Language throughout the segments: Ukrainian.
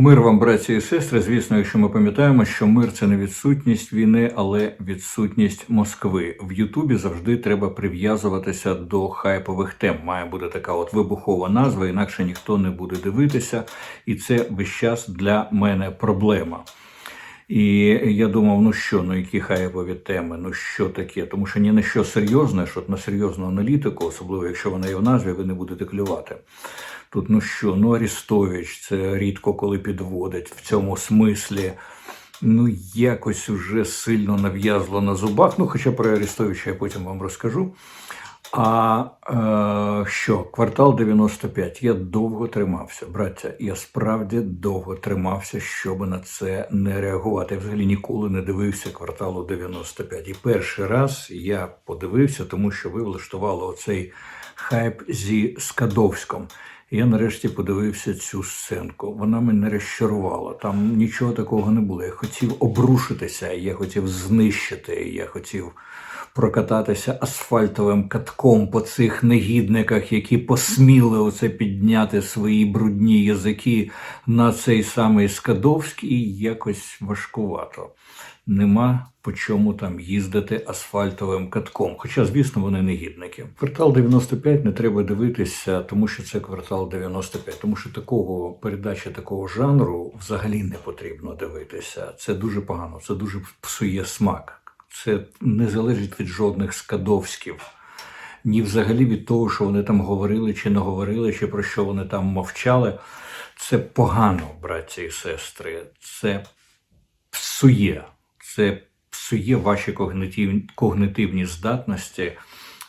Мир вам, браті і сестри. Звісно, якщо ми пам'ятаємо, що мир це не відсутність війни, але відсутність Москви. В Ютубі завжди треба прив'язуватися до хайпових тем. Має бути така от вибухова назва, інакше ніхто не буде дивитися, і це весь час для мене проблема. І я думав, ну що, ну які хайпові теми, ну що таке? Тому що ні на що серйозне, що на серйозну аналітику, особливо якщо вона є в назві, ви не будете клювати. Тут ну що, ну Арістович, це рідко коли підводить в цьому смислі. Ну, якось уже сильно нав'язло на зубах. Ну, хоча про Арістовича я потім вам розкажу. А е, що, квартал 95. Я довго тримався, браття. Я справді довго тримався, щоб на це не реагувати. Я взагалі ніколи не дивився кварталу 95. І перший раз я подивився, тому що ви влаштували оцей хайп зі Скадовськом. Я нарешті подивився цю сценку. Вона мене розчарувала. Там нічого такого не було. Я хотів обрушитися, я хотів знищити, я хотів прокататися асфальтовим катком по цих негідниках, які посміли оце підняти свої брудні язики на цей самий Скадовський, якось важкувато. Нема по чому там їздити асфальтовим катком. Хоча, звісно, вони негідники. Квартал 95 не треба дивитися, тому що це квартал 95, тому що такого передачі такого жанру взагалі не потрібно дивитися. Це дуже погано, це дуже псує смак. Це не залежить від жодних скадовськів. Ні, взагалі від того, що вони там говорили чи не говорили, чи про що вони там мовчали. Це погано, браті і сестри. Це псує. Це псує ваші когнитивні, когнитивні здатності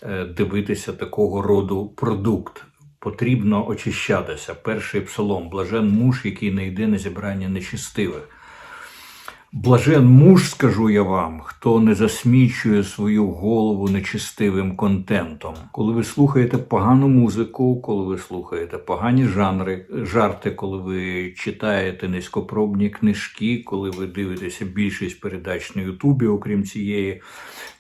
е, дивитися такого роду продукт. Потрібно очищатися. Перший псалом блажен муж, який не йде на зібрання нечистивих. Блажен муж, скажу я вам, хто не засмічує свою голову нечистивим контентом. Коли ви слухаєте погану музику, коли ви слухаєте погані жанри, жарти, коли ви читаєте низькопробні книжки, коли ви дивитеся більшість передач на Ютубі, окрім цієї,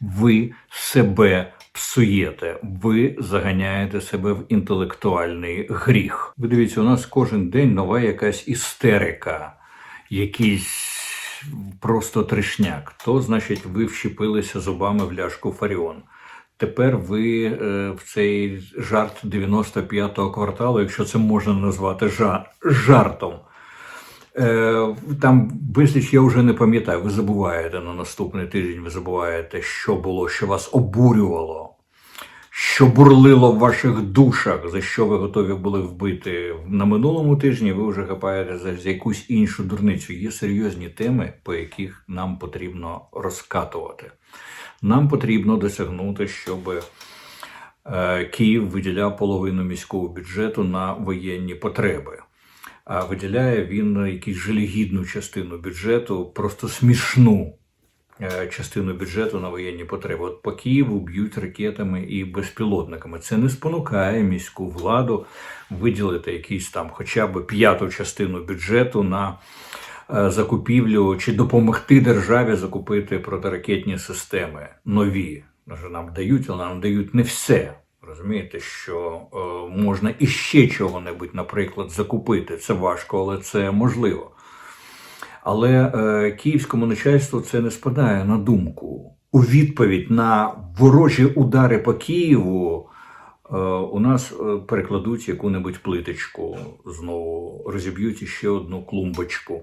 ви себе псуєте, ви заганяєте себе в інтелектуальний гріх. Ви дивіться, у нас кожен день нова якась істерика, якісь просто трешняк. То, значить, ви вщепилися зубами в ляшку Фаріон. Тепер ви е, в цей жарт 95-го кварталу, якщо це можна назвати жа- жартом. Е, Там безліч я вже не пам'ятаю. Ви забуваєте на наступний тиждень, ви забуваєте, що було, що вас обурювало, що бурлило в ваших душах, за що ви готові були вбити на минулому тижні. Ви вже хапаєте за якусь іншу дурницю. Є серйозні теми, по яких нам потрібно розкатувати. Нам потрібно досягнути, щоб е, Київ виділяв половину міського бюджету на воєнні потреби. А виділяє він якусь жалігідну частину бюджету, просто смішну частину бюджету на воєнні потреби. От по Києву б'ють ракетами і безпілотниками. Це не спонукає міську владу виділити якісь там хоча б п'яту частину бюджету на е, закупівлю чи допомогти державі закупити протиракетні системи нові. Нам дають, але нам дають не все. Розумієте, що е, можна іще чого-небудь, наприклад, закупити. Це важко, але це можливо. Але е, київському начальству це не спадає на думку. У відповідь на ворожі удари по Києву е, у нас е, перекладуть яку-небудь плиточку, знову розіб'ють іще одну клумбочку.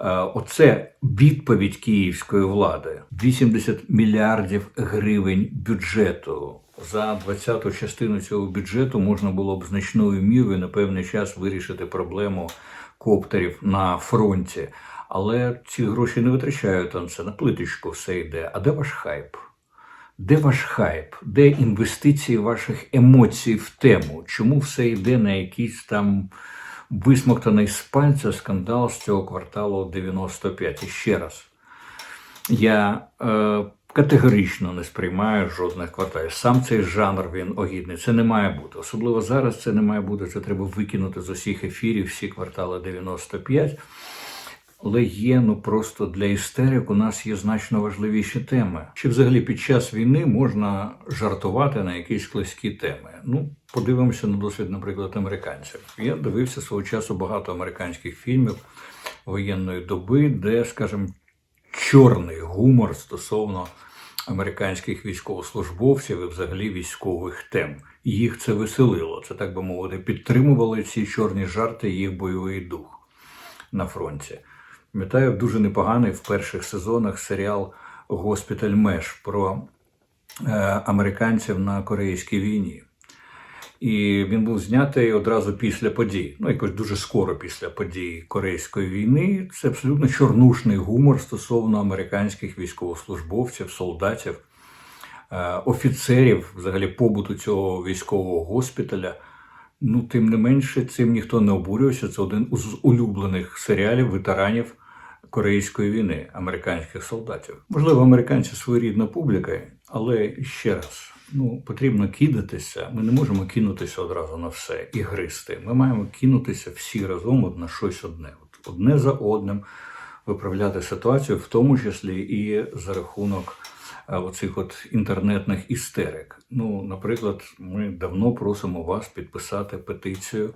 Е, Оце відповідь київської влади: 80 мільярдів гривень бюджету. За 20-ту частину цього бюджету можна було б значною мірою на певний час вирішити проблему коптерів на фронті. Але ці гроші не витрачають на це на плиточку все йде. А де ваш хайп? Де ваш хайп? Де інвестиції ваших емоцій в тему? Чому все йде на якийсь там висмоктаний з пальця скандал з цього кварталу 95? І ще раз, я е, категорично не сприймаю жодних кварталів. Сам цей жанр він огідний. Це не має бути. Особливо зараз це не має бути. Це треба викинути з усіх ефірів всі квартали 95. Але є ну просто для істерик у нас є значно важливіші теми. Чи взагалі під час війни можна жартувати на якісь склизькі теми? Ну, подивимося на досвід, наприклад, американців. Я дивився свого часу багато американських фільмів воєнної доби, де, скажімо, чорний гумор стосовно американських військовослужбовців і взагалі військових тем. Їх це веселило. Це так би мовити, підтримували ці чорні жарти їх бойовий дух на фронті. Пам'ятаю, дуже непоганий в перших сезонах серіал Госпіталь Меш про е, американців на Корейській війні. І він був знятий одразу після подій, ну якось дуже скоро після подій Корейської війни. Це абсолютно чорнушний гумор стосовно американських військовослужбовців, солдатів, е, офіцерів, взагалі побуту цього військового госпіталя. Ну, тим не менше, цим ніхто не обурювався. Це один з улюблених серіалів ветеранів Корейської війни, американських солдатів. Можливо, американці своєрідна публіка, але ще раз. Ну, потрібно кидатися. Ми не можемо кинутися одразу на все і гристи. Ми маємо кинутися всі разом на щось одне, от одне за одним виправляти ситуацію, в тому числі і за рахунок е, оцих от інтернетних істерик. Ну, наприклад, ми давно просимо вас підписати петицію.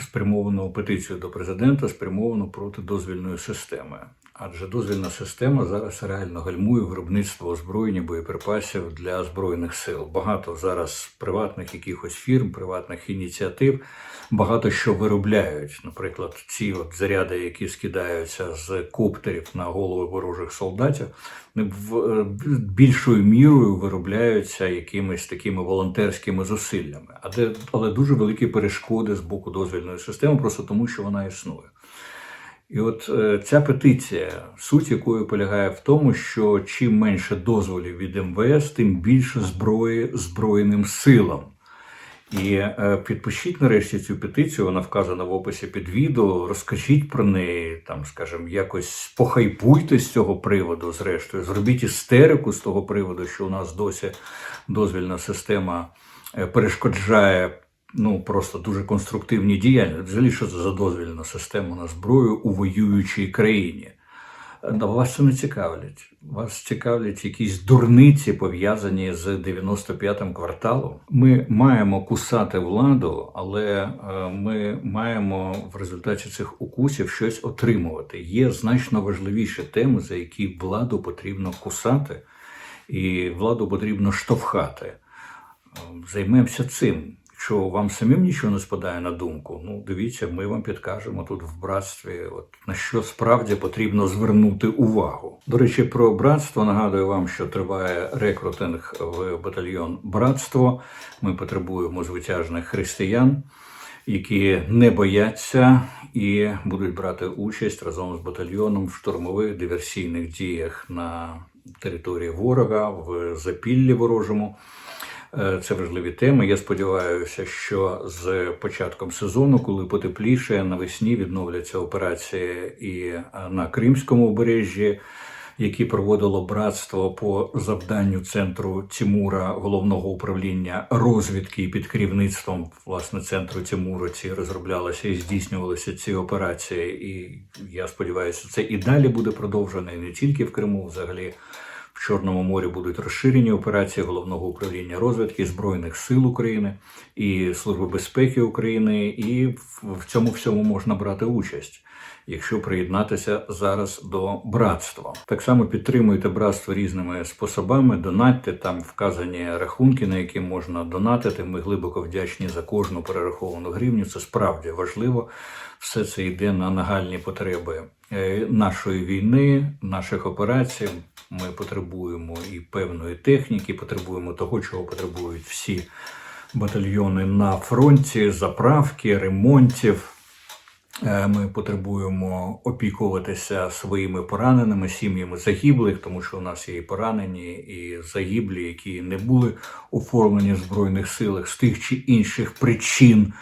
Спрямовану петицію до президента, спрямовану проти дозвільної системи. Адже дозвільна система зараз реально гальмує виробництво озброєння боєприпасів для збройних сил. Багато зараз приватних якихось фірм, приватних ініціатив, багато що виробляють. Наприклад, ці от заряди, які скидаються з коптерів на голови ворожих солдатів, е, більшою мірою виробляються якимись такими волонтерськими зусиллями. Але дуже великі перешкоди з боку дозвільної системи, просто тому що вона існує. І от е, ця петиція, суть якої полягає в тому, що чим менше дозволів від МВС, тим більше зброї Збройним силам. І е, підпишіть нарешті цю петицію, вона вказана в описі під відео. Розкажіть про неї, там, скажімо, якось похайпуйте з цього приводу, зрештою, зробіть істерику з того приводу, що у нас досі дозвільна система е, перешкоджає ну просто дуже конструктивні діяння. Взагалі, що це за дозвільна система на зброю у воюючій країні? Вас це не цікавлять. Вас цікавлять якісь дурниці, пов'язані з 95-м кварталом. Ми маємо кусати владу, але е, ми маємо в результаті цих укусів щось отримувати. Є значно важливіші теми, за які владу потрібно кусати, і владу потрібно штовхати. Займемося цим. Якщо вам самим нічого не спадає на думку, ну дивіться, ми вам підкажемо тут в братстві, от на що справді потрібно звернути увагу. До речі, про братство нагадую вам, що триває рекрутинг в батальйон Братство. Ми потребуємо звитяжних християн, які не бояться і будуть брати участь разом з батальйоном в штурмових диверсійних діях на території ворога в запіллі ворожому. Е, це важливі теми. Я сподіваюся, що з початком сезону, коли потепліше, навесні відновляться операції і е, на Кримському узбережжі, які проводило братство по завданню центру Тимура, головного управління розвідки під керівництвом власне центру Тимуру ці розроблялися і здійснювалися ці операції. І я сподіваюся, це і далі буде продовжено і не тільки в Криму, взагалі. В Чорному морі будуть розширені операції головного управління розвідки Збройних сил України і Служби безпеки України, і в цьому всьому можна брати участь, якщо приєднатися зараз до братства. Так само підтримуйте братство різними способами. Донатьте там вказані рахунки, на які можна донатити. Ми глибоко вдячні за кожну перераховану гривню. Це справді важливо. Все це йде на нагальні потреби нашої війни, наших операцій. Ми потребуємо і певної техніки, потребуємо того, чого потребують всі батальйони на фронті, заправки, ремонтів. Е, Ми потребуємо опікуватися своїми пораненими сім'ями загиблих, тому що у нас є і поранені, і загиблі, які не були оформлені в збройних силах з тих чи інших причин.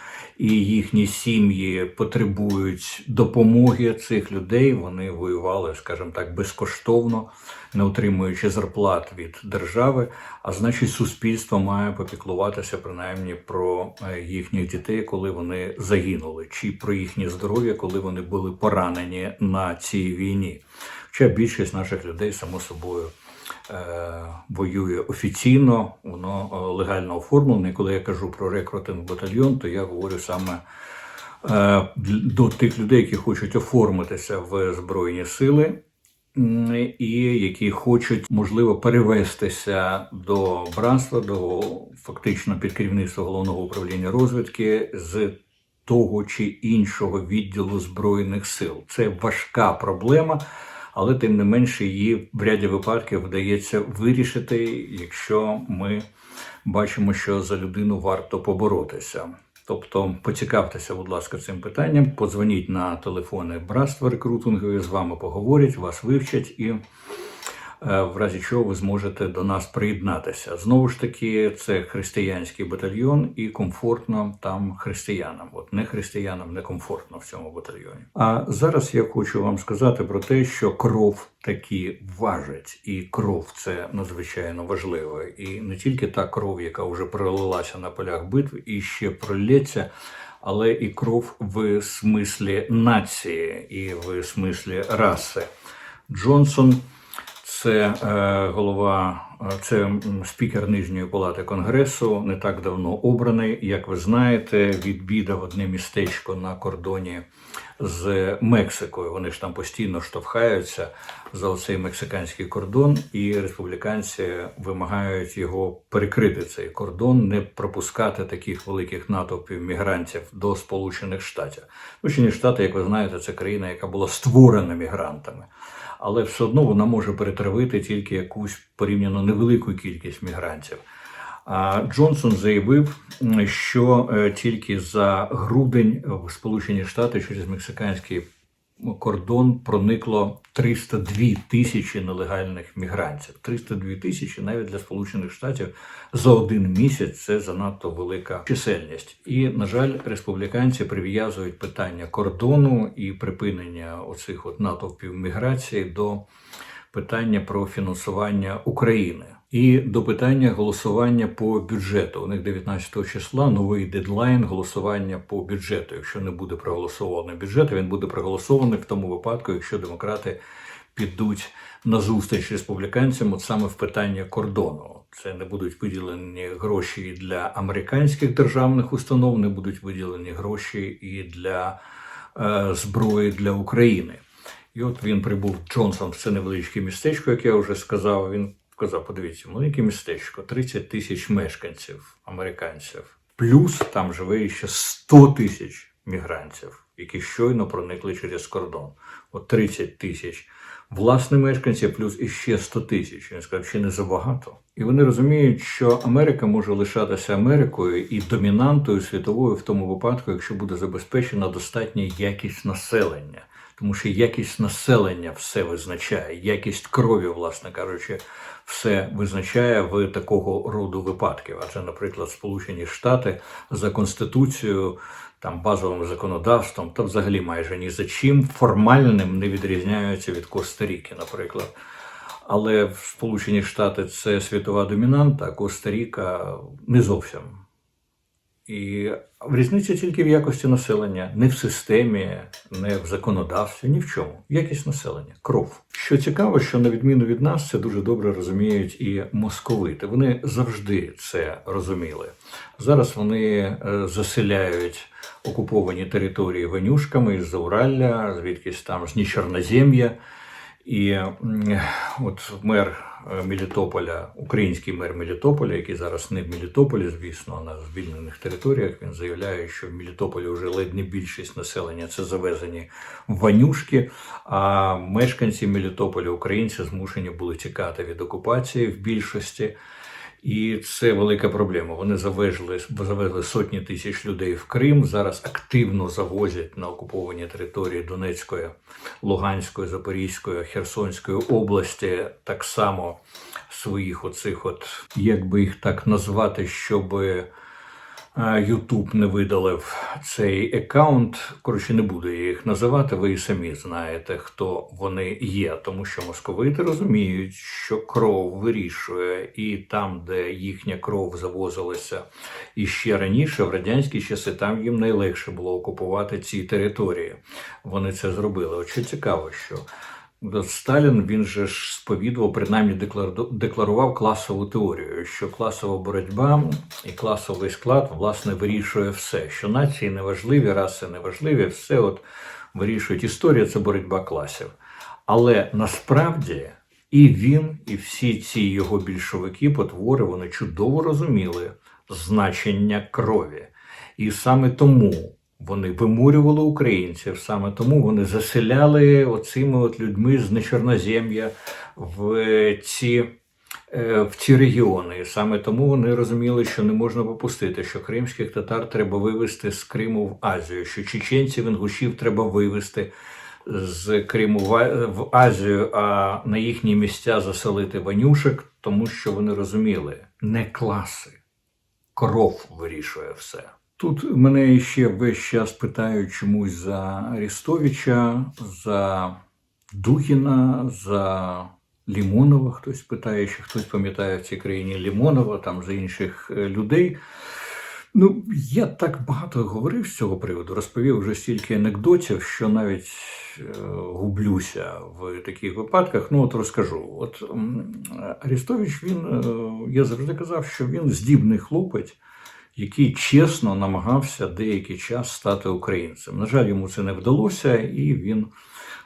І їхні сім'ї потребують допомоги цих людей. Вони воювали, скажімо так, безкоштовно, не отримуючи зарплат від держави. А значить, суспільство має попіклуватися принаймні про е, їхніх дітей, коли вони загинули, чи про їхнє здоров'я, коли вони були поранені на цій війні. Хоча більшість наших людей, само собою, воює офіційно, воно е, легально оформлене. І коли я кажу про рекрутинг батальйон, то я говорю саме е, до тих людей, які хочуть оформитися в Збройні Сили. І які хочуть можливо перевестися до братства, до фактично під керівництво головного управління розвідки з того чи іншого відділу збройних сил. Це важка проблема, але тим не менше її в ряді випадків вдається вирішити, якщо ми бачимо, що за людину варто поборотися. Тобто поцікавтеся, будь ласка, цим питанням, подзвоніть на телефони братства рекрутингові, з вами поговорять, вас вивчать і в разі чого ви зможете до нас приєднатися. Знову ж таки, це християнський батальйон, і комфортно там християнам. От не християнам не комфортно в цьому батальйоні. А зараз я хочу вам сказати про те, що кров таки важить, і кров це надзвичайно важливо. І не тільки та кров, яка вже пролилася на полях битв, і ще пролється. Але і кров в смислі нації, і в смислі раси. Джонсон це е, голова, е, це спікер Нижньої палати Конгресу, не так давно обраний. Як ви знаєте, відвідав одне містечко на кордоні з Мексикою. Вони ж там постійно штовхаються за цей мексиканський кордон, і республіканці вимагають його перекрити цей кордон, не пропускати таких великих натовпів мігрантів до Сполучених Штатів. Сполучені Штати, як ви знаєте, це країна, яка була створена мігрантами але все одно вона може перетравити тільки якусь порівняно невелику кількість мігрантів. А Джонсон заявив, що е, тільки за грудень в Сполучені Штати через мексиканський кордон проникло 302 тисячі нелегальних мігрантів. 302 тисячі навіть для Сполучених Штатів за один місяць це занадто велика чисельність. І, на жаль, республіканці прив'язують питання кордону і припинення оцих от натовпів міграції до питання про фінансування України. І до питання голосування по бюджету. У них 19 числа новий дедлайн голосування по бюджету. Якщо не буде проголосований бюджет, він буде проголосований в тому випадку, якщо демократи підуть на зустріч республіканцям, от саме в питання кордону. Це не будуть виділені гроші для американських державних установ, не будуть виділені гроші і для е, зброї для України. І от він прибув Джонсон в це невеличке містечко, як я вже сказав. Він сказав: подивіться, маленьке містечко, 30 тисяч мешканців, американців, плюс там живе ще 100 тисяч мігрантів, які щойно проникли через кордон. От 30 тисяч власне мешканців, плюс іще 100 тисяч. Він сказав, ще не забагато. І вони розуміють, що Америка може лишатися Америкою і домінантою світовою в тому випадку, якщо буде забезпечена достатня якість населення. Тому що якість населення все визначає, якість крові, власне кажучи, все визначає в такого роду випадків. Адже, наприклад, Сполучені Штати за конституцією, там базовим законодавством, та взагалі майже ні за чим формальним не відрізняються від Коста-Ріки, наприклад. Але в Сполучені Штати це світова домінанта, а Коста-Ріка не зовсім. І різниця тільки в якості населення, не в системі, не в законодавстві, ні в чому. Якість населення, кров. Що цікаво, що на відміну від нас, це дуже добре розуміють і московити. Вони завжди це розуміли. Зараз вони е, заселяють окуповані території ванюшками із Зауралля, звідкись там з Нічорнозем'я. І от мер Мелітополя, український мер Мелітополя, який зараз не в Мелітополі, звісно, а на звільнених територіях, він заявляє, що в Мелітополі вже ледь не більшість населення це завезені ванюшки. А мешканці Мелітополя, українці, змушені були тікати від окупації в більшості. І це велика проблема. Вони завезли, завезли сотні тисяч людей в Крим. Зараз активно завозять на окуповані території Донецької, Луганської, Запорізької, Херсонської області так само своїх оцих, от як би їх так назвати, щоб Ютуб не видалив цей аккаунт. Коротше, не буду я їх називати. Ви і самі знаєте, хто вони є. Тому що московити розуміють, що кров вирішує, і там, де їхня кров завозилася і ще раніше, в радянські часи, там їм найлегше було окупувати ці території. Вони це зробили. От цікаво, що. От Сталін він же ж сповідував, принаймні декларував класову теорію, що класова боротьба і класовий склад власне вирішує все, що нації неважливі, раси неважливі, все от вирішують. Історія це боротьба класів. Але насправді і він, і всі ці його більшовики, потвори, вони чудово розуміли значення крові. І саме тому вони вимурювали українців, саме тому вони заселяли оцими от людьми з нечорнозем'я в ці, е, в ці регіони. Саме тому вони розуміли, що не можна попустити, що кримських татар треба вивезти з Криму в Азію, що чеченців, інгушів треба вивезти з Криму в в Азію, а на їхні місця заселити ванюшек, тому що вони розуміли не класи кров вирішує все. Тут мене ще весь час питають чомусь за Арістовича, за Духіна, за Лімонова. Хтось питає, чи хтось пам'ятає в цій країні Лімонова, там за інших е, людей. Ну, я так багато говорив з цього приводу, розповів вже стільки анекдотів, що навіть е, гублюся в таких випадках. Ну, от розкажу. От Арістович, він, е, я завжди казав, що він здібний хлопець, який чесно намагався деякий час стати українцем. На жаль, йому це не вдалося, і він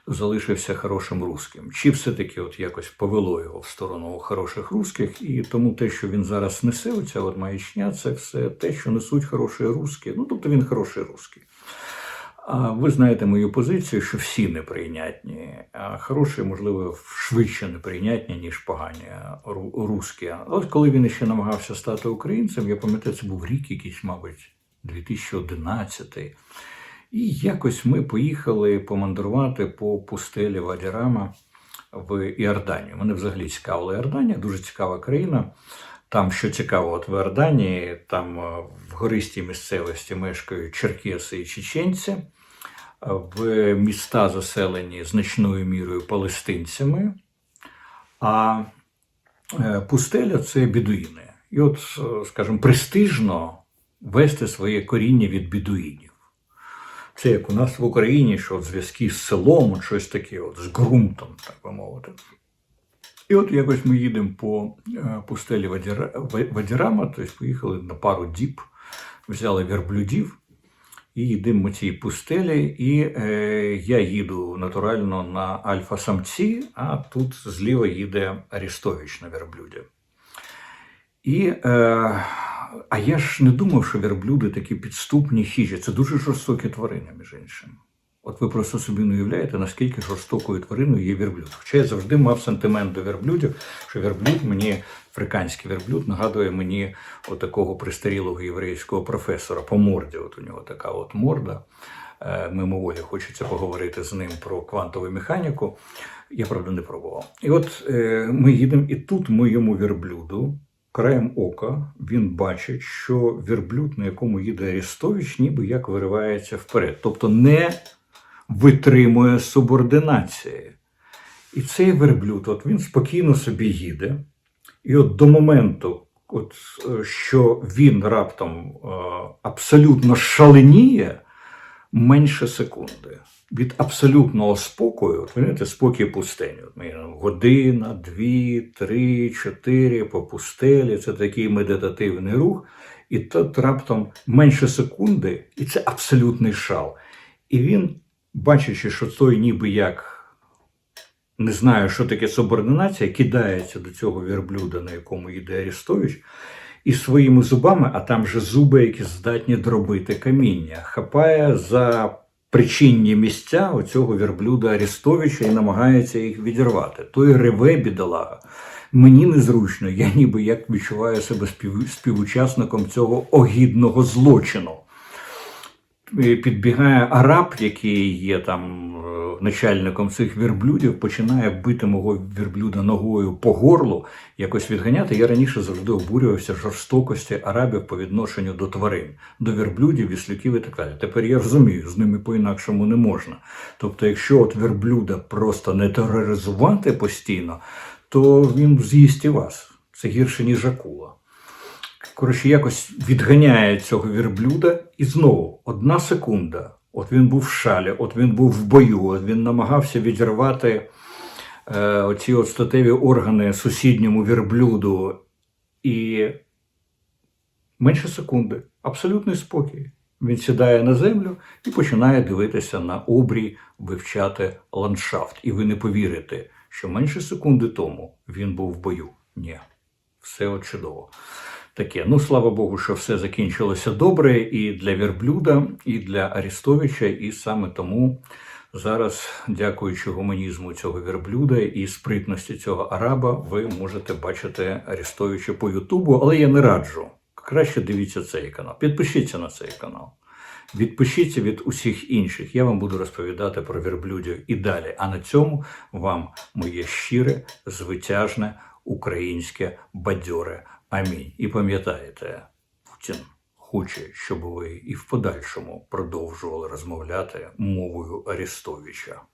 залишився хорошим русським. Чи все-таки от якось повело його в сторону хороших русських, і тому те, що він зараз несе, оця от маячня, це все те, що несуть хороші русські. Ну, тобто він хороший русський. Ви знаєте мою позицію, що всі неприйнятні, а хороші, можливо, швидше неприйнятні, ніж погані ру- русські. А От коли він ще намагався стати українцем, я пам'ятаю, це був рік якийсь, мабуть, 2011. І якось ми поїхали помандрувати по пустелі Вадірама в Іорданію. Мене взагалі цікавила Іорданія, дуже цікава країна. Там, що цікаво, от в Іорданії, там е, в гористій місцевості мешкають черкеси і чеченці, е, в міста заселені значною мірою палестинцями, а е, пустеля це бідуїни. І от, скажімо, престижно вести своє коріння від бідуїнів. Це як у нас в Україні, що зв'язки з селом, щось таке, от, з ґрунтом, так би мовити. І от якось ми їдемо по е, пустелі Вадірама, тобто поїхали на пару діб, взяли верблюдів і їдемо цій пустелі. І е, я їду натурально на альфа-самці, а тут зліва їде Арістович на верблюді. І, е, а я ж не думав, що верблюди такі підступні хижі. Це дуже жорстокі тварини, між іншим. От ви просто собі не уявляєте, наскільки жорстокою твариною є верблюд. Хоча я завжди мав сентимент до верблюдів, що верблюд мені, африканський верблюд, нагадує мені отакого пристарілого єврейського професора по морді. От у нього така от морда. Е, Мимоволі хочеться поговорити з ним про квантову механіку. Я правда не пробував. І от е, ми їдемо, і тут моєму верблюду, краєм ока, він бачить, що верблюд, на якому їде Арістович, ніби як виривається вперед. Тобто не витримує субординації. І цей верблюд, от він спокійно собі їде, і от до моменту, от, е, що він раптом е, абсолютно шаленіє, менше секунди. Від абсолютного спокою, от знаєте, спокій пустелі. Ну, година, дві, три, чотири по пустелі. Це такий медитативний рух. І тут раптом менше секунди, і це абсолютний шал. І він, бачачи, що той ніби як не знаю, що таке субординація, кидається до цього верблюда, на якому йде Арістович, і своїми зубами, а там же зуби, які здатні дробити каміння, хапає за причинні місця оцього верблюда Арістовича і намагається їх відірвати. Той реве бідолага. Мені незручно, я ніби як відчуваю себе спів... співучасником цього огідного злочину. Підбігає араб, який є там е, начальником цих вірблюдів, починає бити мого вірблюда ногою по горлу, якось відганяти. Я раніше завжди обурювався жорстокості арабів по відношенню до тварин, до вірблюдів, віслюків і так далі. Тепер я розумію, з ними по-інакшому не можна. Тобто, якщо от вірблюда просто не тероризувати постійно, то він з'їсть і вас. Це гірше, ніж акула. Коротше, якось відганяє цього вірблюда, і знову одна секунда. От він був в шалі, от він був в бою, от він намагався відірвати е, оці от статеві органи сусідньому вірблюду. І менше секунди, абсолютний спокій. Він сідає на землю і починає дивитися на обрій, вивчати ландшафт. І ви не повірите, що менше секунди тому він був в бою. Ні, все от чудово. Таке, ну слава Богу, що все закінчилося добре і для Верблюда, і для Арістовича, і саме тому зараз, дякуючи гуманізму цього Верблюда і спритності цього араба, ви можете бачити Арістовича по Ютубу, але я не раджу. Краще дивіться цей канал. Підпишіться на цей канал. Відпишіться від усіх інших. Я вам буду розповідати про верблюдів і далі. А на цьому вам моє щире, звитяжне українське бадьоре. Амінь. І пам'ятаєте, Путін хоче, щоб ви і в подальшому продовжували розмовляти мовою Арістовича.